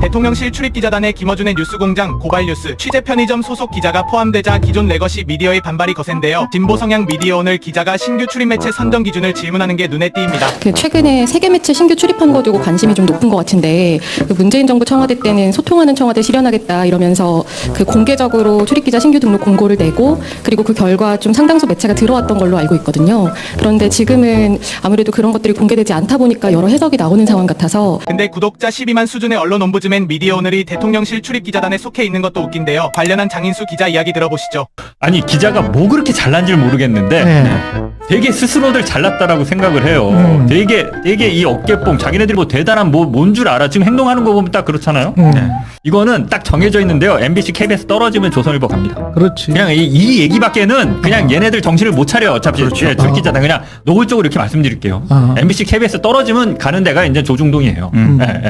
대통령실 출입기자단의 김어준의 뉴스공장 고발뉴스 취재 편의점 소속 기자가 포함되자 기존 레거시 미디어의 반발이 거센데요. 진보 성향 미디어 오늘 기자가 신규 출입 매체 선정 기준을 질문하는 게 눈에 띄입니다. 그 최근에 세계 매체 신규 출입한 거 두고 관심이 좀 높은 것 같은데 그 문재인 정부 청와대 때는 소통하는 청와대 실현하겠다 이러면서 그 공개적으로 출입기자 신규 등록 공고를 내고 그리고 그 결과 좀 상당수 매체가 들어왔던 걸로 알고 있거든요. 그런데 지금은 아무래도 그런 것들이 공개되지 않다 보니까 여러 해석이 나오는 상황 같아서 근데 구독자 12만 수준의 언론 옴부즈 맨 미디어 오늘이 대통령실 출입 기자단에 속해 있는 것도 웃긴데요. 관련한 장인수 기자 이야기 들어보시죠. 아니 기자가 뭐 그렇게 잘난지 모르겠는데 네. 되게 스스로들 잘났다라고 생각을 해요. 음. 되게 되게 이 어깨뽕 자기네들이 뭐 대단한 뭐 뭔 줄 알아. 지금 행동하는 거 보면 딱 그렇잖아요. 음. 네. 이거는 딱 정해져 있는데요. MBC, KBS 떨어지면 조선일보 갑니다. 그렇지. 그냥 이, 이 얘기밖에는 그냥 얘네들 정신을 못 차려. 어차피 그렇죠. 예, 출기자다 그냥 노골적으로 이렇게 말씀드릴게요. 어. MBC, KBS 떨어지면 가는 데가 이제 조중동이에요. 음. 예, 예.